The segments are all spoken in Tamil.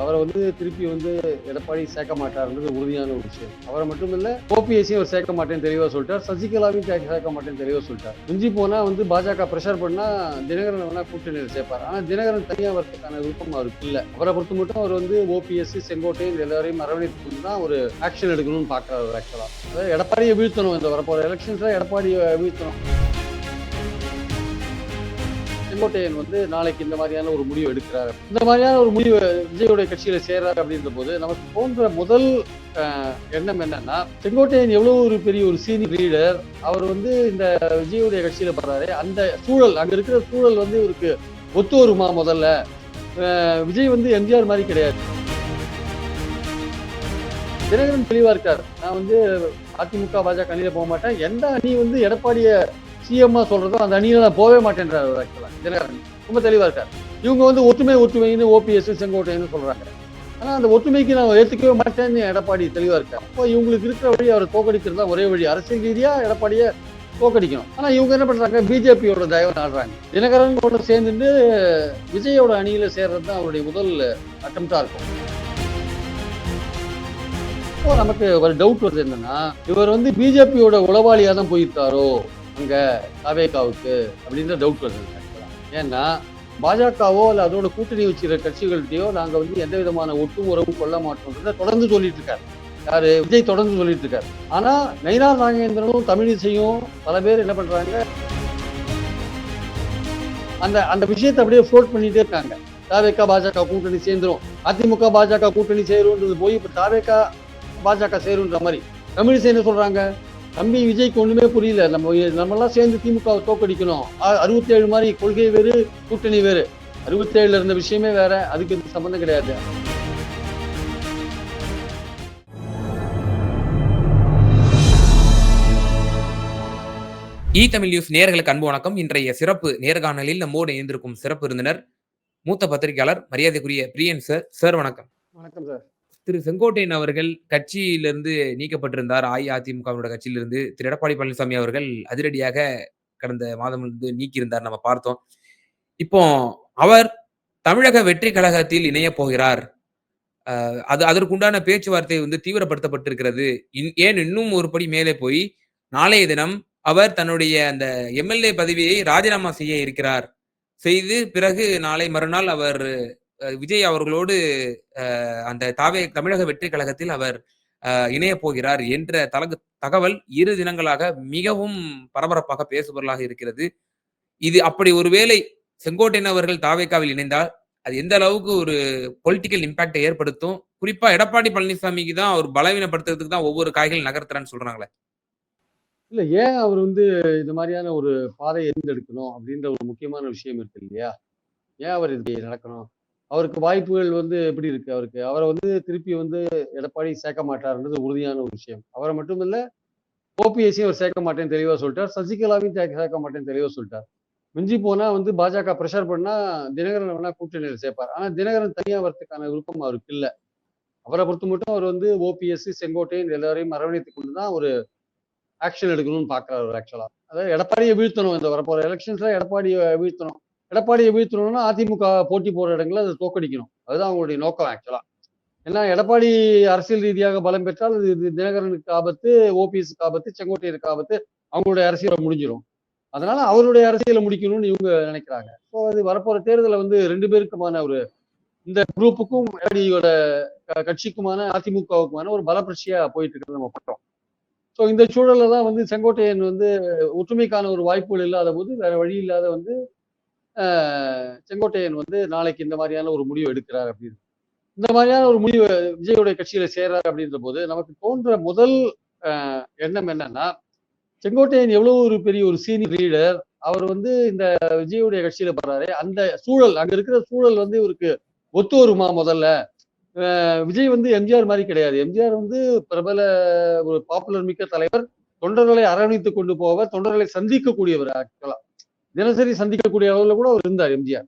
அவரை வந்து திருப்பி வந்து எடப்பாடி சேர்க்க மாட்டாருன்றது உறுதியான ஒரு விஷயம். அவரை மட்டும் இல்ல ஓபிஎஸ்சியும் அவர் சேர்க்க மாட்டேன்னு தெளிவா சொல்லிட்டார். சசிகலாவையும் சேர்க்க சேர்க்க மாட்டேன்னு தெளிவா சொல்லிட்டார். மிஞ்சி போனா வந்து பாஜக பிரஷர் பண்ணா தினகரன் வேணா கூட்டணியில் சேர்ப்பார். ஆனா தினகரன் தனியா அவருக்கான விருப்பம் அவருக்கு இல்ல. அவரை பொறுத்த மட்டும் அவர் வந்து ஓபிஎஸ்சி செங்கோட்டையன் எல்லாரையும் அரவணைத்து தான் ஒரு ஆக்ஷன் எடுக்கணும்னு பாக்குறாரு ஆக்சுவலா அதாவது எடப்பாடியை வீழ்த்தணும் இந்த வரப்போற எலெக்ஷன்ஸ்ல எடப்பாடியை வீழ்த்தணும். செங்கோட்டையன் வந்து நாளைக்கு இந்த மாதிரியான ஒரு முடிவு எடுக்கிறார். இந்த மாதிரியான ஒரு முடிவு விஜயோடைய கட்சியில சேர்றாரு அப்படின்ற போது நமக்கு போன்ற முதல் எண்ணம் என்னன்னா செங்கோட்டையன் எவ்வளவு ஒரு பெரிய ஒரு சீனியர் லீடர் அவர் வந்து இந்த விஜயோடைய கட்சியில படுறாரு அந்த சூழல் அங்க இருக்கிற சூழல் வந்து இவருக்கு ஒத்து வருமா முதல்ல விஜய் வந்து எம்ஜிஆர் மாதிரி கிடையாது. தினகரன் தெளிவா இருக்கார். நான் வந்து அதிமுக பாஜக அணியில போக மாட்டேன். எந்த அணி வந்து எடப்பாடிய சிஎம்மா சொல்கிறதோ அந்த அணியில் நான் போகவே மாட்டேன்றார் அவர் தினகரன். ரொம்ப தெளிவாக இருக்கார். இவங்க வந்து ஒற்றுமை ஒற்றுமைன்னு ஓபிஎஸ் செங்கோட்டைன்னு சொல்றாங்க. ஆனால் அந்த ஒற்றுமைக்கு நான் ஏற்றுக்கவே மாட்டேன்னு எடப்பாடி தெளிவாக இருக்கார். அப்போ இவங்களுக்கு இருக்கிற வழி அவரை தோக்கடிக்கிறது தான் ஒரே வழி. அரசியல் ரீதியாக எடப்பாடியை தோக்கடிக்கணும். ஆனால் இவங்க என்ன பண்ணுறாங்க பிஜேபியோட தயவு தினகரன் தினகரனோட சேர்ந்துட்டு விஜயோட அணியில் சேர்றது தான் அவருடைய முதல் அட்டம்ப்டாக இருக்கும். இப்போ நமக்கு ஒரு டவுட் வருது என்னன்னா இவர் வந்து பிஜேபியோட உளவாளியாக தான் போயிருக்காரோ? அங்கே அவேகாவுக்கு அப்படின்ற டவுட் வருது. ஏன்னா பாஜகவோ அல்ல அதோட கூட்டணி வச்சுக்கிற கட்சிகள்கிட்டயோ நாங்கள் வந்து எந்த விதமான ஒட்டும் உறவும் கொள்ள மாட்டோம்ன்றத தொடர்ந்து சொல்லிட்டு இருக்காரு யாரு? விஜய் தொடர்ந்து சொல்லிட்டு இருக்காரு ஆனா நயினார் நாகேந்திரனும் தமிழிசையும் பல பேர் என்ன பண்றாங்க? அந்த அந்த விஷயத்தை அப்படியே ஃபோர்ட் பண்ணிட்டே இருக்காங்க. தாவேக்கா பாஜக கூட்டணி சேர்ந்துரும். அதிமுக பாஜக கூட்டணி சேரும்ன்றது போய் இப்ப தாவேக்கா பாஜக சேருன்ற மாதிரி தமிழிசை என்ன சொல்றாங்க? தம்பி விஜய்க்கு ஒண்ணுமே புரியல. நம்ம நம்மெல்லாம் சேர்ந்து திமுகவை தோக்கடிக்கணும். அறுபத்தி ஏழு மாதிரி கொள்கை வேறு கூட்டணி வேறு. அறுபத்தி ஏழுல இருந்த விஷயமே வேற அதுக்கு இதுக்கு சம்பந்தம் கிடையாது. இ தமிழ் நியூஸ் நேயர்களுக்கு அன்பு வணக்கம். இன்றைய சிறப்பு நேர்காணலில் நம்மோடு இணைந்திருக்கும் சிறப்பு விருந்தினர் மூத்த பத்திரிகையாளர் மரியாதைக்குரிய பிரியன் சார். சார் வணக்கம். வணக்கம் சார். திரு செங்கோட்டையன் அவர்கள் கட்சியிலிருந்து நீக்கப்பட்டிருந்தார். அஇஅதிமுகவோட கட்சியிலிருந்து திரு எடப்பாடி பழனிசாமி அவர்கள் அதிரடியாக கடந்த மாதம் வந்து நீக்கியிருந்தார் நம்ம பார்த்தோம். இப்போ அவர் தமிழக வெற்றி கழகத்தில் இணைய போகிறார். அது அதற்குண்டான பேச்சுவார்த்தை வந்து தீவிரப்படுத்தப்பட்டிருக்கிறது. இன்- ஏன் இன்னும் ஒரு படி மேலே போய் நாளைய தினம் அவர் தன்னுடைய அந்த எம்எல்ஏ பதவியை ராஜினாமா செய்ய இருக்கிறார். செய்து பிறகு நாளை மறுநாள் அவர் விஜய் அவர்களோடு அந்த தாவே தமிழக வெற்றி கழகத்தில் அவர் அஹ், இணையப் போகிறார் என்ற தலகு தகவல் இரு தினங்களாக மிகவும் பரபரப்பாக பேசுபொருளாக இருக்கிறது. இது அப்படி ஒருவேளை செங்கோட்டையன் அவர்கள் தாவேக்காவில் இணைந்தால் அது எந்த அளவுக்கு ஒரு பொலிட்டிக்கல் இம்பாக்டை ஏற்படுத்தும்? குறிப்பா எடப்பாடி பழனிசாமிக்கு தான் அவர் பலவீனப்படுத்துறதுக்கு தான் ஒவ்வொரு காய்கள் நகர்த்துறான்னு சொல்றாங்களே. இல்ல ஏன் அவர் வந்து இந்த மாதிரியான ஒரு பாதை எரிந்தெடுக்கணும் அப்படின்ற ஒரு முக்கியமான விஷயம் இருக்கு இல்லையா? ஏன் அவர் இது நடக்கணும்? அவருக்கு வாய்ப்புகள் வந்து எப்படி இருக்கு? அவருக்கு அவரை வந்து திருப்பி வந்து எடப்பாடி சேர்க்க மாட்டாருன்றது உறுதியான ஒரு விஷயம். அவரை மட்டும் இல்லை ஓபிஎஸ்சியும் அவர் சேர்க்க மாட்டேன்னு தெளிவாக சொல்லிட்டார். சசிகலாவையும் சேர்க்க மாட்டேன்னு தெளிவாக சொல்லிட்டார். மிஞ்சி போனா வந்து பாஜக ப்ரெஷர் பண்ணா தினகரன் வேணா கூட்டணியில் சேர்ப்பார். ஆனா தினகரன் தனியா வரதுக்கான விருப்பம் அவருக்கு இல்லை. அவரை பொறுத்த மட்டும் அவர் வந்து ஓபிஎஸ்சி செங்கோட்டையன் எல்லாரையும் அரவணைத்து கொண்டு தான் ஒரு ஆக்ஷன் எடுக்கணும்னு பாக்குறாரு ஆக்சுவலா அதாவது எடப்பாடியை வீழ்த்தணும். இந்த வரப்போற எலெக்ஷன்ஸ்ல எடப்பாடியை வீழ்த்தணும். எடப்பாடியை வீழ்த்தணும்னா அதிமுக போட்டி போகிற இடங்களில் அதை தோக்கடிக்கணும். அதுதான் அவங்களுடைய நோக்கம் ஆக்சுவலா ஏன்னா எடப்பாடி அரசியல் ரீதியாக பலம் பெற்றால் அது இது தினகரனுக்கு ஆபத்து ஓபிஎஸ்க்கு ஆபத்து செங்கோட்டையருக்கு ஆபத்து அவங்களுடைய அரசியலை முடிஞ்சிடும் அதனால அவருடைய அரசியலை முடிக்கணும்னு இவங்க நினைக்கிறாங்க. ஸோ அது வரப்போற தேர்தலில் வந்து ரெண்டு பேருக்குமான ஒரு இந்த குரூப்புக்கும் எடப்பாடியோட க- கட்சிக்குமான அதிமுகவுக்குமான ஒரு பலப்பரிட்சையா போயிட்டு இருக்கிறது நம்ம பட்டோம் ஸோ இந்த சூழல்ல தான் வந்து செங்கோட்டையன் வந்து ஒற்றுமைக்கான ஒரு வாய்ப்புகள் இல்லாத போது வேற வழி இல்லாத வந்து செங்கோட்டையன் வந்து நாளைக்கு இந்த மாதிரியான ஒரு முடிவு எடுக்கிறார் அப்படின்னு. இந்த மாதிரியான ஒரு முடிவு விஜயோடைய கட்சியில சேர்றாரு அப்படின்ற போது நமக்கு தோன்ற முதல் எண்ணம் என்னன்னா செங்கோட்டையன் எவ்வளவு ஒரு பெரிய ஒரு சீனியர் லீடர் அவர் வந்து இந்த விஜயுடைய கட்சியில போறாரு அந்த சூழல் அங்க இருக்கிற சூழல் வந்து இவருக்கு ஒத்து வருமா முதல்ல விஜய் வந்து எம்ஜிஆர் மாதிரி கிடையாது. எம்ஜிஆர் வந்து பிரபல ஒரு பாப்புலர் மிக்க தலைவர் தொண்டர்களை அரவணைத்து கொண்டு போவர் தொண்டர்களை சந்திக்கக்கூடியவர் ஆக்சுவலா தினசரி சந்திக்கக்கூடிய அளவுல கூட அவர் இருந்தார் எம்ஜிஆர்.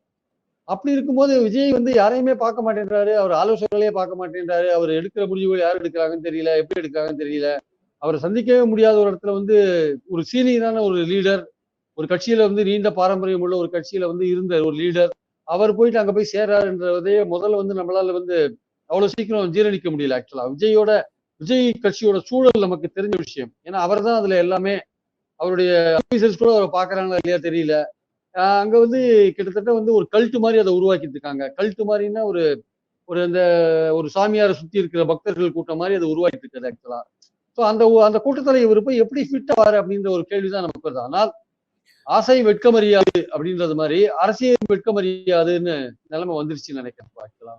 அப்படி இருக்கும்போது விஜய் வந்து யாரையுமே பார்க்க மாட்டேன்றாரு அவர் ஆலோசகர்களே பார்க்க மாட்டேன்றாரு அவர் எடுக்கிற முடிவுகள் யார் எடுக்கிறாங்கன்னு தெரியல எப்படி எடுக்கிறாங்கன்னு தெரியல. அவரை சந்திக்கவே முடியாத ஒரு இடத்துல வந்து ஒரு சீனியரான ஒரு லீடர் ஒரு கட்சியில வந்து நீண்ட பாரம்பரியம் உள்ள ஒரு கட்சியில வந்து இருந்த ஒரு லீடர். அவர் போயிட்டு அங்க போய் சேர்றாருன்றதே முதல்ல வந்து நம்மளால வந்து அவ்வளவு சீக்கிரம் ஜீரணிக்க முடியல ஆக்சுவலா விஜயோட விஜய் கட்சியோட சூழல் நமக்கு தெரிஞ்ச விஷயம். ஏன்னா அவர் தான் அதுல எல்லாமே அவருடைய ஆஃபீஸர்ஸ் கூட அவரை பார்க்குறாங்களா இல்லையா தெரியல. அங்கே அங்க வந்து கிட்டத்தட்ட வந்து ஒரு கல்ட்டு மாதிரி அதை உருவாக்கிட்டு இருக்காங்க. கல்ட்டு மாதிரின்னா ஒரு ஒரு அந்த ஒரு சாமியாரை சுத்தி இருக்கிற பக்தர்கள் கூட்டம் மாதிரி அதை உருவாக்கிட்டு இருக்காது ஆக்சுவலா ஸோ அந்த அந்த கூட்டத்தில் இவர் போய் எப்படி ஃபிட் ஆவார் அப்படின்ற ஒரு கேள்விதான் நமக்கு வருது. ஆனால் ஆசை வெட்கமறியாது அப்படின்றது மாதிரி அரசியல் வெட்கமறியாதுன்னு நிலைமை வந்துருச்சுன்னு நினைக்கிறேன் ஆக்சுவலா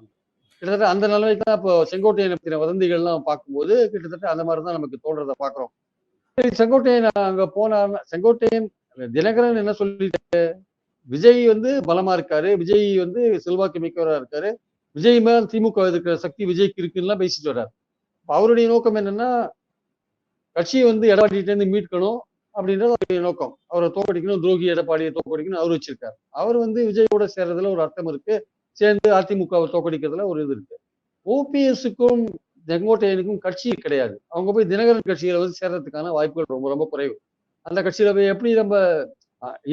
கிட்டத்தட்ட அந்த நிலைமைக்கு தான் இப்போ செங்கோட்டையன் பற்றின வதந்திகள்லாம் பார்க்கும்போது கிட்டத்தட்ட அந்த மாதிரி தான் நமக்கு தோன்றதை பார்க்குறோம். செங்கோட்டையன் அங்க போனார் செங்கோட்டையன் தினகரன் என்ன சொல்லிட்டு விஜய் வந்து பலமா இருக்காரு. விஜய் வந்து செல்வாக்கு மிக்கவரா இருக்காரு. விஜய் மேல் திமுக இருக்கிற சக்தி விஜய்க்கு இருக்குன்னு பேசிட்டு வர்றாரு. அவருடைய நோக்கம் என்னன்னா கட்சியை வந்து எடப்பாடிகிட்ட இருந்து மீட்கணும் அப்படின்றது அவருடைய நோக்கம். அவரை தோக்கடிக்கணும் துரோகி எடப்பாடியை தோக்கடிக்கணும் அவர் வச்சிருக்காரு. அவர் வந்து விஜயோட சேர்றதுல ஒரு அர்த்தம் இருக்கு. சேர்ந்து அதிமுகவை தோக்கடிக்கிறதுல ஒரு இது இருக்கு. ஓபிஎஸ்க்கும் செங்கோட்டையனுக்கும் கட்சி கிடையாது. அவங்க போய் தினகரன் கட்சியில வந்து சேர்றதுக்கான வாய்ப்புகள் ரொம்ப ரொம்ப குறைவு. அந்த கட்சியில போய் எப்படி நம்ம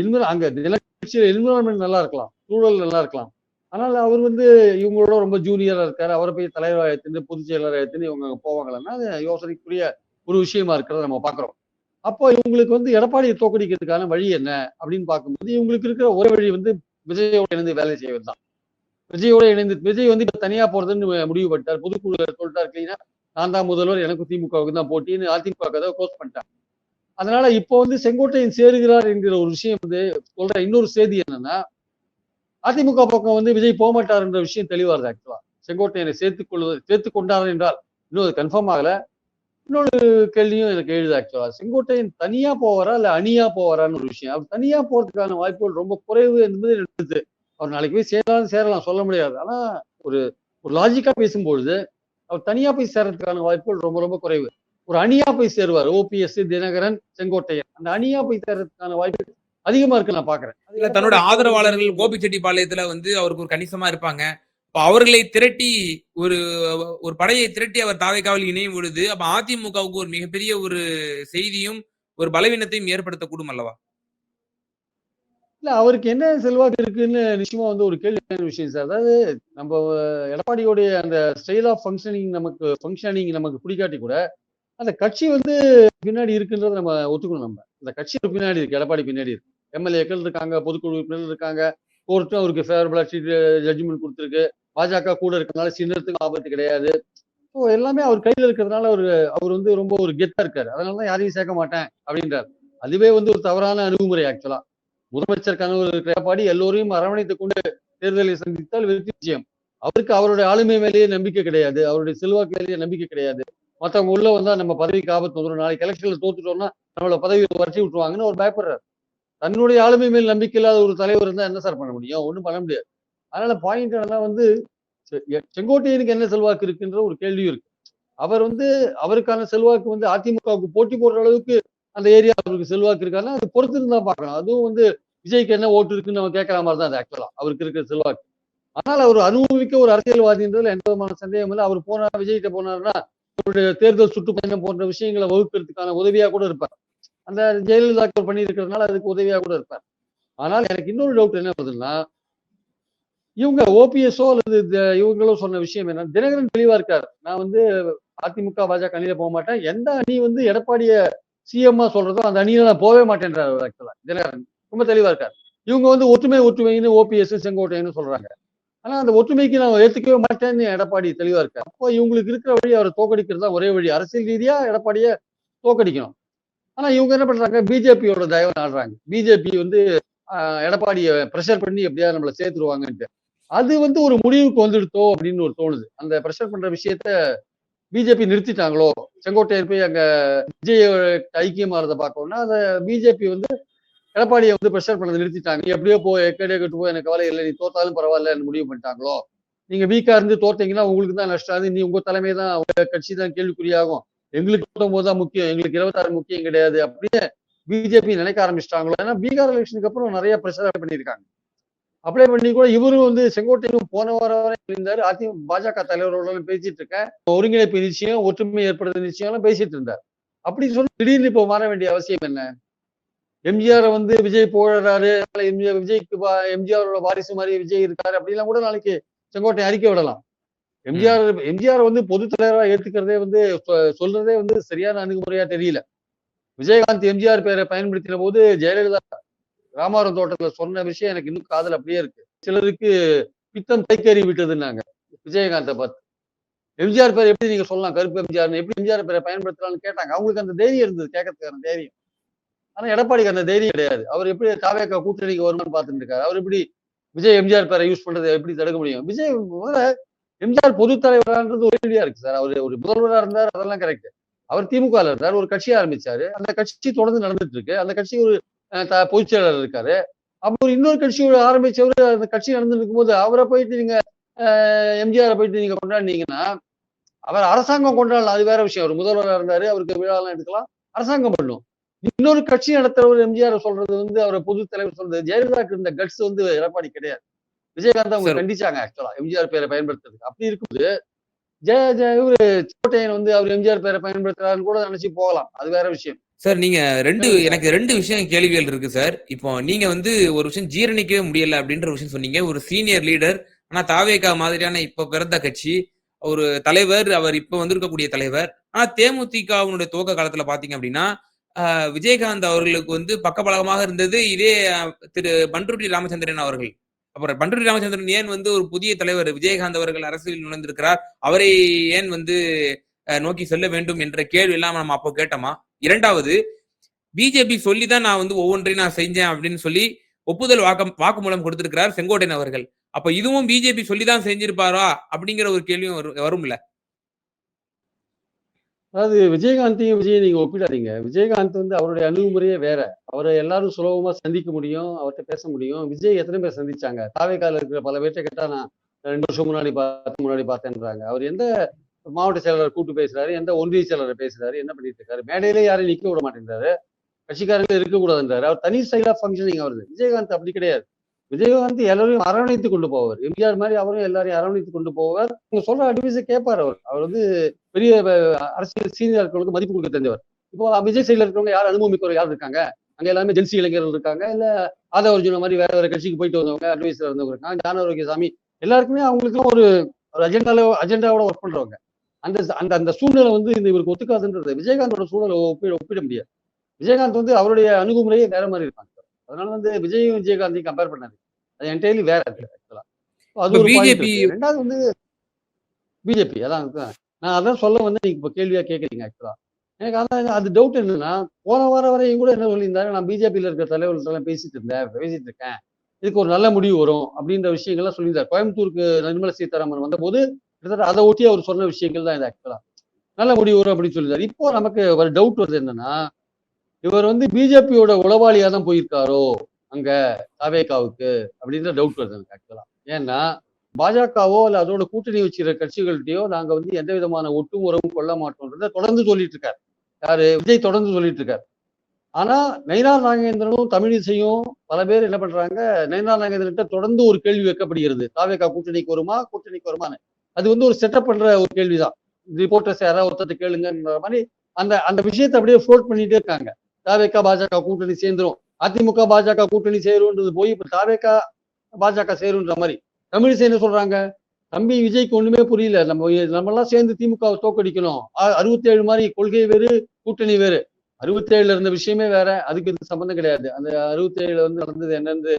இன்வெ அங்க தின கட்சியில என்விரான்மெண்ட் நல்லா இருக்கலாம். சூழல் நல்லா இருக்கலாம். ஆனால் அவர் வந்து இவங்களோட ரொம்ப ஜூனியரா இருக்காரு. அவரை போய் தலைவர் ஆயத்துன்னு பொதுச் செயலராக ஆயத்துன்னு இவங்க அங்க போவாங்களன்னா அது யோசனைக்குரிய ஒரு விஷயமா இருக்கிறத நம்ம பாக்குறோம் அப்போ இவங்களுக்கு வந்து எடப்பாடியை தோக்கடிக்கிறதுக்கான வழி என்ன அப்படின்னு பார்க்கும்போது இவங்களுக்கு இருக்கிற ஒரே வழி வந்து விஜயோட இணைந்து வேலை செய்வது தான் விஜயோட இணைந்து விஜய் வந்து இப்ப தனியா போறதுன்னு முடிவு பண்ணிட்டார். பொதுக்குழு சொல்லிட்டார் கிளீனா நான் தான் முதல்வர் எனக்கும் திமுகவுக்கு தான் போட்டின்னு அதிமுக கதை க்ளோஸ் பண்ணிட்டாங்க அதனால இப்போ வந்து செங்கோட்டையன் சேருகிறார் என்கிற ஒரு விஷயம் வந்து சொல்ற இன்னொரு செய்தி என்னன்னா அதிமுக பக்கம் வந்து விஜய் போக மாட்டார் என்ற விஷயம் தெளிவா ஆக்சுவலா செங்கோட்டையனை சேர்த்துக் கொள்வது சேர்த்து கொண்டார் என்றால் இன்னும் அது கன்ஃபார்ம் ஆகல. இன்னொரு கேள்வியும் எனக்கு எழுது ஆக்சுவலா செங்கோட்டையன் தனியா போவாரா இல்ல அணியா போவாரான்னு ஒரு விஷயம். அவர் தனியா போறதுக்கான வாய்ப்புகள் ரொம்ப குறைவு என்பது எடுத்து அவர் நாளைக்கு போய் சேரலாம் சேரலாம் சொல்ல முடியாது. ஆனா ஒரு ஒரு லாஜிக்கா பேசும்பொழுது அவர் தனியா போய் சேரத்துக்கான வாய்ப்புகள் ரொம்ப ரொம்ப குறைவு. ஒரு அணியா போய் சேருவார் ஓபிஎஸ் தினகரன் செங்கோட்டையன். அந்த அணியா போய் சேரத்துக்கான வாய்ப்பு அதிகமா இருக்கு நான் பாக்குறேன். இல்ல தன்னோட ஆதரவாளர்கள் கோபி செட்டிப்பாளையத்துல வந்து அவருக்கு ஒரு கணிசமா இருப்பாங்க. அப்ப அவர்களை திரட்டி ஒரு ஒரு படையை திரட்டி அவர் தாவைக்காவில் இணையும் பொழுது அப்ப அதிமுகவுக்கு ஒரு மிகப்பெரிய ஒரு செய்தியும் ஒரு பலவீனத்தையும் ஏற்படுத்தக்கூடும் அல்லவா? இல்ல அவருக்கு என்ன செல்வாக்கு இருக்குன்னு நிச்சயமா வந்து ஒரு கேள்வியான விஷயம் சார் அதாவது நம்ம எடப்பாடியோடைய அந்த ஸ்டைல் ஆஃப் ஃபங்க்ஷனிங் நமக்கு ஃபங்க்ஷனிங் நமக்கு பிடிக்காட்டி கூட அந்த கட்சி வந்து பின்னாடி இருக்குன்றதை நம்ம ஒத்துக்கணும் நம்ம. அந்த கட்சி பின்னாடி இருக்கு எடப்பாடி பின்னாடி இருக்கு. எம்எல்ஏக்கள் இருக்காங்க பொதுக்குழு உறுப்பினர்கள் இருக்காங்க கோர்ட்டும் அவருக்கு ஃபேவரபிளா ஜட்ஜ்மெண்ட் கொடுத்துருக்கு. பாஜக கூட இருக்கிறதுனால சின்னத்துக்கும் ஆபத்து கிடையாது. ஸோ எல்லாமே அவர் கையில் இருக்கிறதுனால அவர் அவர் வந்து ரொம்ப ஒரு கெத்தா இருக்காரு. அதனால தான் யாரையும் சேர்க்க மாட்டேன் அப்படின்றார். அதுவே வந்து ஒரு தவறான அணுகுமுறை ஆக்சுவலா முதலமைச்சர் கனவு எடப்பாடி எல்லோரையும் அரவணைத்துக் கொண்டு தேர்தலை சந்தித்தால் வெற்றி நிச்சயம். அவருக்கு அவருடைய ஆளுமை மேலேயே நம்பிக்கை கிடையாது. அவருடைய செல்வாக்கு மேலேயே நம்பிக்கை கிடையாது. மற்றவங்க உள்ள வந்தா நம்ம பதவிக்கு ஆபத்து வந்துடும் நாளைக்கு எலெக்ஷன்ல தோத்துட்டோம்னா நம்மள பதவி வரைச்சி விட்டுருவாங்கன்னு ஒரு பயப்படுறாரு. தன்னுடைய ஆளுமை மேல் நம்பிக்கை இல்லாத ஒரு தலைவர் இருந்தா என்ன சார் பண்ண முடியும்? ஒன்றும் பண்ண முடியாது. அதனால பாயிண்ட் என்னன்னா வந்து செங்கோட்டையனுக்கு என்ன செல்வாக்கு இருக்குன்ற ஒரு கேள்வியும் இருக்கு. அவர் வந்து அவருக்கான செல்வாக்கு வந்து அதிமுகவுக்கு போட்டி போடுற அளவுக்கு அந்த ஏரியா அவருக்கு செல்வாக்கு இருக்காருன்னா அது பொறுத்து இருந்தா பார்க்கணும் அதுவும் வந்து விஜய்க்கு என்ன ஓட்டு இருக்குன்னு நம்ம கேட்கற மாதிரி தான் அது ஆக்சுவலா அவருக்கு இருக்கிற செல்வாக்கு. ஆனால் அவர் அனுபவிக்க ஒரு அரசியல்வாதின்றதுல எந்த விதமான சந்தேகம் இல்லை. அவர் போனா விஜய்கிட்ட போனாருன்னா அவருடைய தேர்தல் சுற்றுப்பயணம் போன்ற விஷயங்களை வகுக்கிறதுக்கான உதவியா கூட இருப்பார். அந்த ஜெயலலிதா பண்ணி இருக்கிறதுனால அதுக்கு உதவியா கூட இருப்பார். ஆனால் எனக்கு இன்னொரு டவுட் என்ன வருதுன்னா இவங்க ஓபிஎஸ்ஓ அல்லது இவங்களோ சொன்ன விஷயம் என்ன தினகரன் தெளிவா இருக்காரு. நான் வந்து அதிமுக பாஜக அணியில போக மாட்டேன். எந்த அணி வந்து எடப்பாடிய சிஎம்மா சொல்றதோ அந்த அணியில நான் போவே மாட்டேன்றாரு ஆக்சுவலா தினகரன் ரொம்ப தெளிவா இருக்காரு. இவங்க வந்து ஒற்றுமை ஒற்றுமைன்னு ஓபிஎஸ் செங்கோட்டைன்னு சொல்றாங்க. ஆனா அந்த ஒற்றுமைக்கு நான் ஏத்துக்கவே மாட்டேன்னு எடப்பாடி தெளிவா இருக்காரு. அப்போ இவங்களுக்கு இருக்கிற வழி அவரை தோக்கடிக்கிறது தான் ஒரே வழி. அரசியல் ரீதியா எடப்பாடிய தோக்கடிக்கணும். ஆனா இவங்க என்ன பண்றாங்க? பிஜேபியோட தயவு நாடுறாங்க. பிஜேபி வந்து எடப்பாடியை ப்ரெஷர் பண்ணி எப்படியாவது நம்மளை சேர்த்துருவாங்கன்ட்டு. அது வந்து ஒரு முடிவுக்கு வந்துடுத்தோ அப்படின்னு ஒரு தோணுது. அந்த ப்ரெஷர் பண்ற விஷயத்த பிஜேபி நிறுத்திட்டாங்களோ? செங்கோட்டையர் போய் அங்க விஜய் ஐக்கியமாறதை பார்க்கணும்னா அதை பிஜேபி வந்து எடப்பாடியை வந்து ப்ரெஷர் பண்ணதை நிறுத்திட்டாங்க. எப்படியோ போ எக்கடியோ கட்டு போய் எனக்கு கவலை இல்லை நீ தோத்தாலும் பரவாயில்ல முடிவு பண்ணிட்டாங்களோ? நீங்க வீக்கா இருந்து தோத்தீங்கன்னா உங்களுக்கு தான் நஷ்டம். அது நீ உங்க தலைமை தான் உங்க கட்சி தான் கேள்விக்குறியாகும். எங்களுக்கு பத்தொன்பது தான் முக்கியம். எங்களுக்கு இருபத்தாறு முக்கியம் கிடையாது அப்படின்னு பிஜேபி நினைக்க ஆரம்பிச்சிட்டாங்களோ? ஏன்னா பீகார் எலெக்ஷனுக்கு அப்புறம் நிறைய ப்ரெஷர் பண்ணியிருக்காங்க. அப்ளை பண்ணி கூட இவரும் வந்து செங்கோட்டையும் போன வாரம் வரை இருந்தாரு. அதிமுக பாஜக தலைவரோட பேசிட்டு இருக்கேன். ஒருங்கிணைப்பு நிச்சயம் ஒற்றுமை ஏற்படுத்த நிச்சயம் பேசிட்டு இருந்தார். அப்படி சொல்லி திடீர்னு இப்போ மாற வேண்டிய அவசியம் என்ன? எம்ஜிஆர் வந்து விஜய் அதனால எம்ஜிஆர் விஜய்க்கு எம்ஜிஆரோட வாரிசு மாதிரி விஜய் இருக்காரு. அப்படிலாம் கூட நாளைக்கு செங்கோட்டை அறிக்கை விடலாம். எம்ஜிஆர் எம்ஜிஆர் வந்து பொது தலைவரா ஏத்துக்கிறதே வந்து சொல்றதே வந்து சரியான அணுகுமுறையா தெரியல. விஜயகாந்த் எம்ஜிஆர் பேரை பயன்படுத்தின போது ஜெயலலிதா ராமாரம் தோட்டத்துல சொன்ன விஷயம் எனக்கு இன்னும் காதல் அப்படியே இருக்கு. சிலருக்கு பித்தம் கைக்கறி விட்டதுன்னாங்க. விஜயகாந்தை பார்த்து. எம்ஜிஆர் பேர் எப்படி நீங்க சொல்லலாம்? கருப்பு எம்ஜிஆர் எப்படி எம்ஜிஆர் பேரை பயன்படுத்தலாம்னு கேட்டாங்க. அவங்களுக்கு அந்த தைரியம் இருந்தது கேட்கறதுக்கான தைரியம். ஆனா எடப்பாடிக்கு அந்த தைரியம் கிடையாது. அவர் எப்படி தாவேக்கா கூட்டணிக்கு வருமானு பார்த்துட்டு இருக்காரு. அவர் எப்படி விஜய் எம்ஜிஆர் பேரை யூஸ் பண்றதை எப்படி தடுக்க முடியும்? விஜய் முதல்ல எம்ஜிஆர் பொது தலைவரான்றது ஒரு இருக்கு சார். அவர் ஒரு முதல்வரா இருந்தார் அதெல்லாம் கரெக்ட் அவர் திமுக இருந்தார் ஒரு கட்சி ஆரம்பிச்சாரு. அந்த கட்சி தொடர்ந்து நடந்துட்டு இருக்கு. அந்த கட்சி ஒரு பொதுச் செயலாளர் இருக்காரு. அப்போ இன்னொரு கட்சியோட ஆரம்பிச்சவர் அந்த கட்சி நடந்துட்டு இருக்கும்போது அவரை போயிட்டு நீங்க எம்ஜிஆர் போயிட்டு நீங்க கொண்டாடினீங்கன்னா அவர் அரசாங்கம் கொண்டாடலாம். அது வேற விஷயம். அவர் முதல்வராக இருந்தாரு அவருக்கு விழாலாம் எடுக்கலாம். அரசாங்கம் பண்ணும். இன்னொரு கட்சி நடத்துறவர் எம்ஜிஆர் சொல்றது வந்து அவரை பொது தலைவர் சொல்றது. ஜெயலலிதாக்கு இருந்த கட்ஸ் வந்து எடப்பாடி கிடையாது. விஜயகாந்த் அவங்க. கண்டிச்சாங்க ஆக்சுவலா எம்ஜிஆர் பேரை பயன்படுத்துறதுக்கு. அப்படி இருக்கும்போது ஜெய ஜெய இவரு கோட்டையன் வந்து அவர் எம்ஜிஆர் பேரை பயன்படுத்துறாருன்னு கூட நினைச்சு போகலாம். அது வேற விஷயம். சார் நீங்க ரெண்டு எனக்கு ரெண்டு விஷயம் கேள்விகள் இருக்கு சார். இப்போ நீங்க வந்து ஒரு விஷயம் ஜீரணிக்கவே முடியல அப்படின்ற விஷயம் சொன்னீங்க. ஒரு சீனியர் லீடர் ஆனா தாவேகா மாதிரியான இப்ப பிறந்த கட்சி ஒரு தலைவர் அவர் இப்ப வந்திருக்கக்கூடிய தலைவர் ஆனா தேமுதிகவுடைய துவக்க காலத்துல பாத்தீங்க அப்படின்னா விஜயகாந்த் அவர்களுக்கு வந்து பக்கபலகமாக இருந்தது இதே திரு பண்ருட்டி ராமச்சந்திரன் அவர்கள். அப்புறம் பண்ருட்டி ராமச்சந்திரன் ஏன் வந்து ஒரு புதிய தலைவர் விஜயகாந்த் அவர்கள் அரசியலில் நுழைந்திருக்கிறார்? அவரை ஏன் வந்து நோக்கி செல்ல வேண்டும் என்ற கேள்வி எல்லாம் நம்ம அப்போ கேட்டோமா? இரண்டாவது பிஜேபி சொல்லி தான் நான் வந்து ஒவ்வொன்றையும் நான் செஞ்சேன் அப்படின்னு சொல்லி ஒப்புதல் வாக்கம் வாக்குமூலம் கொடுத்திருக்கிறார் செங்கோட்டையன் அவர்கள். அப்ப இதுவும் பிஜேபி சொல்லி தான் செஞ்சிருப்பாரா அப்படிங்கிற ஒரு கேள்வியும் வரும் வரும்ல? அதாவது விஜயகாந்தையும் விஜய் நீங்க ஒப்பிடாதீங்க. விஜயகாந்த் வந்து அவருடைய அணுகுமுறையே வேற. அவரை எல்லாரும் சுலபமா சந்திக்க முடியும் அவர்கிட்ட பேச முடியும். விஜய் எத்தனை பேர் சந்திச்சாங்க? தாவேக்கால இருக்கிற பல பேர்ட்ட கேட்டா நான் ரெண்டு வருஷம் முன்னாடி பார்த்து முன்னாடி பார்த்தேன்றாங்க. அவர் எந்த மாவட்ட செயலாளர் கூட்டு பேசுறாரு எந்த ஒன்றிய செயலாளர் பேசுறாரு என்ன பண்ணிட்டு இருக்காரு? மேடையிலே யாரையும் நிக்க விட மாட்டேங்கிறாரு கட்சிக்காரங்க இருக்கக்கூடாதுன்றாரு அவர் தனி ஸ்டைல் ஆஃப் ஃபங்க்ஷனிங் வருது. விஜயகாந்த் அப்படி கிடையாது. விஜயகாந்த் எல்லாரையும் அரவணைத்து கொண்டு போவார். எம்ஜிஆர் மாதிரி அவரும் எல்லாரையும் அரவணைத்து கொண்டு போவார். அவங்க சொல்ற அட்வைஸை கேட்பார் அவர். அவர் வந்து பெரிய அரசியல் சீனியர் இருக்கிறவங்களுக்கு மதிப்பு கொடுக்க தெரிஞ்சவர். இப்போ விஜய் சைடுல இருக்கிறவங்க யார் அனுபவம் யார் இருக்காங்க? அங்க எல்லாமே ஜென்சி இளைஞர்கள் இருக்காங்க. இல்ல ஆதவர்ஜுன மாதிரி வேற வேற கட்சிக்கு போயிட்டு வந்தவங்க அட்வைஸ்ல இருந்தவங்க இருக்காங்க. ஞான சாமி எல்லாருக்குமே அவங்களுக்கு ஒரு ஒரு அஜெண்டால அஜெண்டாவோட ஒர்க் பண்றவங்க. அந்த அந்த அந்த சூழ்நிலை வந்து இந்த இவருக்கு ஒத்துக்காதுன்றது விஜயகாந்தோட சூழ்நிலை ஒப்பிட ஒப்பிட முடியாது. விஜயகாந்த் வந்து அவருடைய அணுகுமுறையே வேற மாதிரி இருப்பாங்க அதனால வந்து விஜயும் விஜயகாந்தையும் கம்பேர் பண்ணாது அது என்டையர்லி வேற இருக்கு ஆக்சுவலா அது இருக்கு. ரெண்டாவது வந்து பிஜேபி அதான். நான் அதான் சொல்ல வந்து நீங்க இப்ப கேள்வியா கேக்குறீங்க ஆக்சுவலா எனக்கு அதான் அது டவுட் என்னன்னா போன வாரம் வரையும் கூட என்ன சொல்லியிருந்தாரு நான் பிஜேபியில இருக்கிற தலைவர்கள்ட்ட எல்லாம் பேசிட்டு இருந்தேன் பேசிட்டு இருக்கேன். இதுக்கு ஒரு நல்ல முடிவு வரும் அப்படின்ற விஷயங்கள்லாம் சொல்லியிருந்தார். கோயம்புத்தூருக்கு நிர்மலா சீதாராமன் வந்தபோது கிட்டத்தட்ட அதை ஒட்டி அவர் சொன்ன விஷயங்கள் தான் இது ஆக்சுவலா நல்ல முடிவு வரும் அப்படின்னு சொல்லியிருந்தாரு இப்போ நமக்கு ஒரு டவுட் வருது என்னன்னா இவர் வந்து பிஜேபியோட உளவாளியா தான் போயிருக்காரோ அங்க தாவேகாவுக்கு அப்படின்ற டவுட் வருது எனக்கு ஆக்சுவலா ஏன்னா பாஜகவோ இல்ல அதோட கூட்டணி வச்சிருக்கிற கட்சிகள்கிட்டயோ நாங்க வந்து எந்த விதமான ஒட்டும் உறவும் கொள்ள மாட்டோம்ன்றத தொடர்ந்து சொல்லிட்டு இருக்காரு. யாரு? விஜய் தொடர்ந்து சொல்லிட்டு இருக்காரு. ஆனா நயினார் நாகேந்திரனும் தமிழிசையும் பல பேர் என்ன பண்றாங்க நயினார் நாகேந்திரன்ட்ட தொடர்ந்து ஒரு கேள்வி வைக்கப்படுகிறது. தாவேகா கூட்டணிக்கு வருமா கூட்டணிக்கு வருமான்னு. அது வந்து ஒரு செட்டப் பண்ற ஒரு கேள்விதான். ரிப்போர்ட்டர்ஸ் யாராவது ஒருத்தர் கேளுங்கன்ற மாதிரி அந்த அந்த விஷயத்தை அப்படியே ஃப்ளோட் பண்ணிட்டே இருக்காங்க. தாவேக்கா பாஜக கூட்டணி சேர்ந்துரும். அதிமுக பாஜக கூட்டணி சேரும்ன்றது போய் இப்போ தாவேக்கா பாஜக சேருன்ற மாதிரி. தமிழிசை என்ன சொல்றாங்க? தம்பி விஜய்க்கு ஒண்ணுமே புரியல. நம்ம நம்மளாம் எல்லாம் சேர்ந்து திமுகவை தோக்கடிக்கணும். அறுபத்தி ஏழு மாதிரி கொள்கை வேறு கூட்டணி வேறு. அறுபத்தேழுல இருந்த விஷயமே வேற. அதுக்கு இது சம்மந்தம் கிடையாது. அந்த அறுபத்தேழுல வந்து நடந்தது என்னன்னு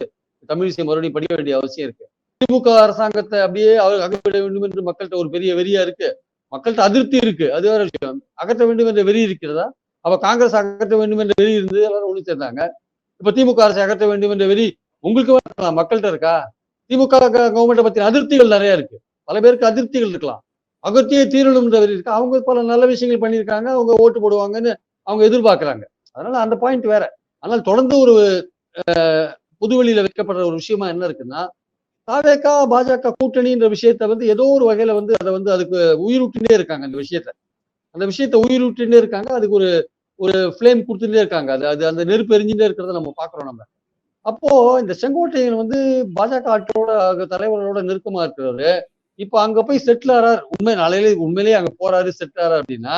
தமிழிசை மறுபடியும் படிக்க வேண்டிய அவசியம் இருக்கு. திமுக அரசாங்கத்தை அப்படியே அவர் அகவிட வேண்டும் என்று மக்கள்கிட்ட ஒரு பெரிய வெறியா இருக்கு. மக்கள்கிட்ட அதிருப்தி இருக்கு. அது வேற விஷயம். அகற்ற வேண்டும் என்ற வெறி இருக்கிறதா? அப்ப காங்கிரஸ் அகற்ற வேண்டும் என்ற வெறி இருந்து எல்லாரும் ஒண்ணு சேர்ந்தாங்க. இப்ப திமுக அரசு அகற்ற வேண்டும் என்ற வெறி உங்களுக்கு மக்கள்கிட்ட இருக்கா? திமுக கவர்மெண்ட்டை பத்தின அதிருப்திகள் நிறைய இருக்கு. பல பேருக்கு அதிருப்திகள் இருக்கலாம். அகத்தியை தீரணும்ன்ற வெறி இருக்கு. அவங்க பல நல்ல விஷயங்கள் பண்ணியிருக்காங்க. அவங்க ஓட்டு போடுவாங்கன்னு அவங்க எதிர்பார்க்குறாங்க. அதனால அந்த பாயிண்ட் வேற. ஆனால் தொடர்ந்து ஒரு புதுவெளியில வைக்கப்படுற ஒரு விஷயமா என்ன இருக்குன்னா தாவேக்கா பாஜக கூட்டணின்ற விஷயத்த வந்து ஏதோ ஒரு வகையில வந்து அதை வந்து அதுக்கு உயிரூட்டினே இருக்காங்க அந்த விஷயத்த. அந்த விஷயத்த உயிரூட்டினே இருக்காங்க. அதுக்கு ஒரு ஒரு ஃப்ளேம் கொடுத்துட்டே இருக்காங்க. அது அது அந்த நெருப்பு எரிஞ்சுட்டே இருக்கிறத நம்ம பாக்குறோம் நம்ம. அப்போ இந்த செங்கோட்டையன் வந்து பாஜக ஆட்டோட தலைவர்களோட நெருக்கமா இருக்கிறவரு. இப்போ அங்க போய் செட்டில் ஆறார். உண்மை நாளையிலே உண்மையிலேயே அங்க போறாரு செட்டில் ஆறார் அப்படின்னா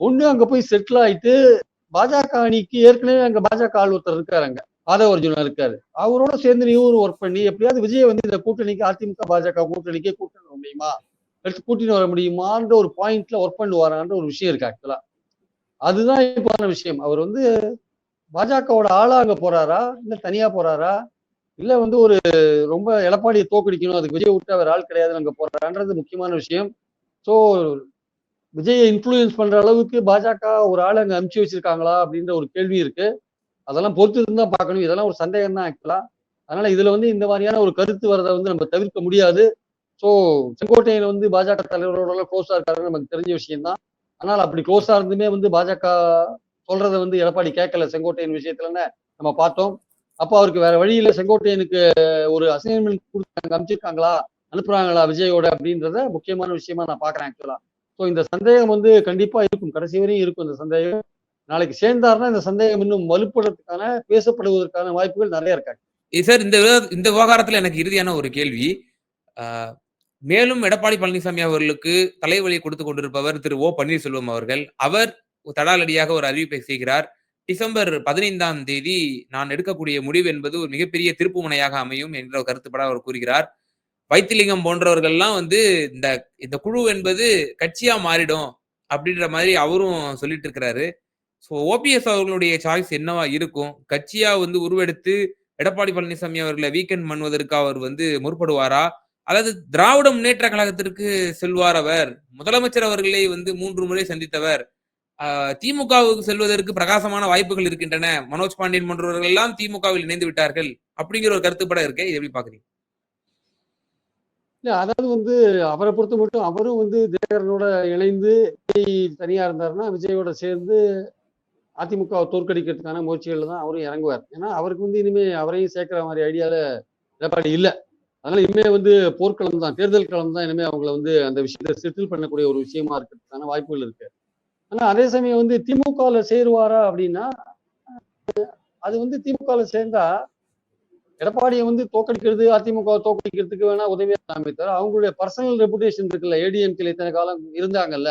ஒண்ணு அங்க போய் செட்டில் ஆயிட்டு பாஜக அணிக்கு ஏற்கனவே அங்க பாஜக ஆள் ஒருத்தர் இருக்காரு அங்க. ஆதவ அர்ஜுனா இருக்காரு. அவரோட சேர்ந்து இவரும் ஒர்க் பண்ணி எப்படியாவது விஜய் வந்து இந்த கூட்டணிக்கு அதிமுக பாஜக கூட்டணிக்கே கூட்டணி வர முடியுமா? எடுத்து கூட்டிட்டு வர முடியுமான்ற ஒரு பாயிண்ட்ல ஒர்க் பண்ணுவாரான்ற ஒரு விஷயம் இருக்கு ஆக்சுவலா அதுதான் இப்போன விஷயம். அவர் வந்து பாஜகவோட ஆளா அங்க போறாரா? இல்ல தனியா போறாரா? இல்ல வந்து ஒரு ரொம்ப எடப்பாடியை தோக்கடிக்கணும் அதுக்கு விஜய் விட்டு அவர் ஆள் கிடையாது அங்க போறான்றது முக்கியமான விஷயம். ஸோ விஜயை இன்ஃப்ளூயன்ஸ் பண்ற அளவுக்கு பாஜக ஒரு ஆள் அங்க அனுப்பிச்சு வச்சிருக்காங்களா அப்படின்ற ஒரு கேள்வி இருக்கு. அதெல்லாம் பொறுத்து இருந்தா பார்க்கணும். இதெல்லாம் ஒரு சந்தேகம் தான் ஆக்சுவலா அதனால இதுல வந்து இந்த மாதிரியான ஒரு கருத்து வரதை வந்து நம்ம தவிர்க்க முடியாது. ஸோ செங்கோட்டையன் வந்து பாஜக தலைவரோட க்ளோஸா இருக்காருன்னு நமக்கு தெரிஞ்ச விஷயம் தான் ஆனால் அப்படி க்ளோஸா இருந்துமே வந்து பாஜக சொல்றதை வந்து எடப்பாடி கேட்கல செங்கோட்டையன் விஷயத்துலன்னு நம்ம பார்த்தோம். அப்போ அவருக்கு வேற வழியில செங்கோட்டையனுக்கு ஒரு அசைன்மெண்ட் கொடுத்தாங்க அமைச்சிருக்காங்களா அனுப்புறாங்களா விஜயோட அப்படின்றத முக்கியமான விஷயமா நான் பாக்குறேன் ஆக்சுவலா ஸோ இந்த சந்தேகம் வந்து கண்டிப்பா இருக்கும். கடைசி வரையும் இருக்கும் இந்த சந்தேகம். நாளைக்கு சேர்ந்தாருன்னா இந்த சந்தேகம் இன்னும் வலுப்படுறதுக்கான பேசப்படுவதற்கான வாய்ப்புகள் நிறைய இருக்காங்க. சார் இந்த இந்த விவகாரத்துல எனக்கு இறுதியான ஒரு கேள்வி. மேலும் எடப்பாடி பழனிசாமி அவர்களுக்கு தலைவலியை கொடுத்து கொண்டிருப்பவர் திரு ஓ பன்னீர்செல்வம் அவர்கள். அவர் தடாலடியாக ஒரு அறிவிப்பை செய்கிறார். டிசம்பர் பதினைந்தாம் தேதி நான் எடுக்கக்கூடிய முடிவு என்பது ஒரு மிகப்பெரிய திருப்பு முனையாக அமையும் என்ற கருத்துப்பட அவர் கூறுகிறார். வைத்திலிங்கம் போன்றவர்கள்லாம் வந்து இந்த இந்த குழு என்பது கட்சியா மாறிடும் அப்படின்ற மாதிரி அவரும் சொல்லிட்டு இருக்கிறாரு. ஸோ ஓபிஎஸ் அவர்களுடைய சாய்ஸ் என்னவா இருக்கும்? கட்சியா வந்து உருவெடுத்து எடப்பாடி பழனிசாமி அவர்களை வீக்கெண்ட் பண்ணுவதற்கு அவர் வந்து முற்படுவாரா? அல்லது திராவிட முன்னேற்ற கழகத்திற்கு செல்வார் அவர்? முதலமைச்சர் அவர்களை வந்து மூன்று முறை சந்தித்தவர். திமுகவுக்கு செல்வதற்கு பிரகாசமான வாய்ப்புகள் இருக்கின்றன. மனோஜ் பாண்டியன் போன்றவர்கள் எல்லாம் திமுகவில் இணைந்து விட்டார்கள். அப்படிங்கிற ஒரு கருத்துப்பட இருக்கு. இது எப்படி பாக்குறீங்க இல்ல அதாவது வந்து அவரை பொறுத்த மட்டும் அவரும் வந்து தேவரனோட இணைந்து தனியா இருந்தாருன்னா விஜயோட சேர்ந்து அதிமுகவை தோற்கடிக்கிறதுக்கான முயற்சிகள் தான் அவரும் இறங்குவார். ஏன்னா அவருக்கு வந்து இனிமே அவரையும் சேர்க்கிற மாதிரி ஐடியால எடப்பாடி இல்ல. அதனால இனிமே வந்து போர்க்களம் தான் தேர்தல் களம் தான் இனிமே அவங்கள வந்து அந்த விஷயத்தை செட்டில் பண்ணக்கூடிய ஒரு விஷயமா இருக்கிறதுக்கான வாய்ப்புகள் இருக்கு. ஆனா அதே சமயம் வந்து திமுகல சேருவாரா அப்படின்னா அது வந்து திமுகல சேர்ந்தா எடப்பாடியை வந்து தோக்கடிக்கிறது அதிமுக தோக்கடிக்கிறதுக்கு வேணா உதவியா அமைத்தார் அவங்களுடைய பர்சனல் ரெபுடேஷன் இருக்குல்ல ஏடிஎம்கேல இத்தனை காலம் இருந்தாங்கல்ல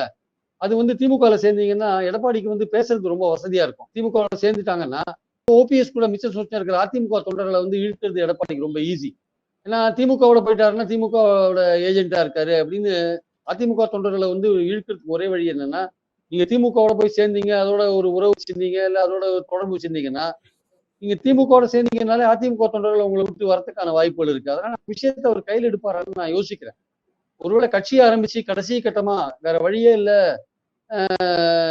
அது வந்து திமுகல சேர்ந்தீங்கன்னா எடப்பாடிக்கு வந்து பேசுறது ரொம்ப வசதியா இருக்கும். திமுக சேர்ந்துட்டாங்கன்னா ஓபிஎஸ் கூட மிச்சம் சூழ்நிலை இருக்கிற அதிமுக தொண்டர்களை வந்து இழுக்கிறது எடப்பாடிக்கு ரொம்ப ஈஸி ஏன்னா திமுகவோட போயிட்டாருன்னா திமுகவோட ஏஜென்ட்டா இருக்காரு அப்படின்னு அதிமுக தொண்டர்களை வந்து இழுக்கிறதுக்கு ஒரே வழி என்னன்னா நீங்க திமுகவோட போய் சேர்ந்தீங்க அதோட ஒரு உறவு வச்சிருந்தீங்க இல்ல அதோட ஒரு தொடர்பு வச்சிருந்தீங்கன்னா நீங்க திமுகவோட சேர்ந்தீங்கனாலே அதிமுக தொண்டர்கள் உங்களை விட்டு வரதுக்கான வாய்ப்புகள் இருக்கு. அதனால விஷயத்த அவர் கையில் எடுப்பாரான்னு நான் யோசிக்கிறேன். ஒருவேளை கட்சியை ஆரம்பிச்சு கடைசி கட்டமா வேற வழியே இல்ல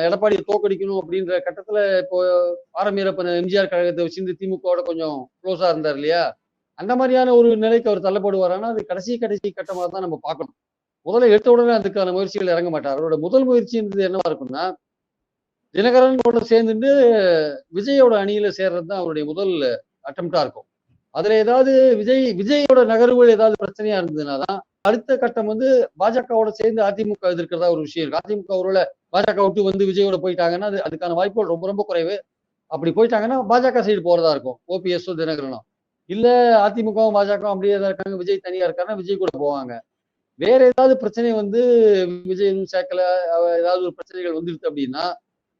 எடப்பாடியை தோக்கடிக்கணும் அப்படின்ற கட்டத்துல இப்போ ஆரம்பியப்ப எம்ஜிஆர் கழகத்தை வச்சிருந்து திமுகவோட கொஞ்சம் க்ளோஸா இருந்தார் இல்லையா? அந்த மாதிரியான ஒரு நிலைக்கு அவர் தள்ளப்படுவாரானா அது கடைசி கடைசி கட்டமாக தான் நம்ம பார்க்கணும். முதல்ல எடுத்த உடனே அதுக்கான முயற்சிகள் இறங்க மாட்டார். அவரோட முதல் முயற்சின்றது என்னவா இருக்கும்னா தினகரனோட சேர்ந்துட்டு விஜயோட அணியில சேர்றது தான் அவருடைய முதல் அட்டம்ப்டா இருக்கும். அதுல ஏதாவது விஜய் விஜயோட நகர்வுகள் ஏதாவது பிரச்சனையா இருந்ததுன்னா தான் அடுத்த கட்டம் வந்து பாஜகவோட சேர்ந்து அதிமுக எதிர்க்கிறதா ஒரு விஷயம் இருக்கு. அதிமுக ஒருவேளை பாஜக விட்டு வந்து விஜயோட போயிட்டாங்கன்னா அது அதுக்கான வாய்ப்புகள் ரொம்ப ரொம்ப குறைவு. அப்படி போயிட்டாங்கன்னா பாஜக சைடு போறதா இருக்கும். ஓபிஎஸ்ஸோ தினகரனும் இல்ல அதிமுகவும் பாஜகவும் அப்படியே தான் இருக்காங்க. விஜய் தனியா இருக்காருன்னா விஜய் கூட போவாங்க. வேற ஏதாவது பிரச்சனை வந்து விஜய் சேர்க்கல ஏதாவது ஒரு பிரச்சனைகள் வந்துருது அப்படின்னா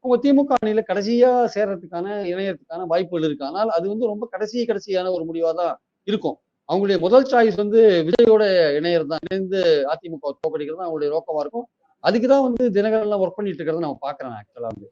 உங்க திமுக அணியில கடைசியா சேர்றதுக்கான இணையறதுக்கான வாய்ப்புகள் இருக்கு. ஆனால் அது வந்து ரொம்ப கடைசி கடைசியான ஒரு முடிவா தான் இருக்கும். அவங்களுடைய முதல் சாய்ஸ் வந்து விஜயோட இணையர் தான் இணைந்து அதிமுக தோக்கடிக்கிறது தான் அவங்களுடைய நோக்கமா இருக்கும். அதுக்கு தான் வந்து தினகரெல்லாம் ஒர்க் பண்ணிட்டு இருக்கிறத நம்ம பாக்குறேன் ஆக்சுவலா வந்து.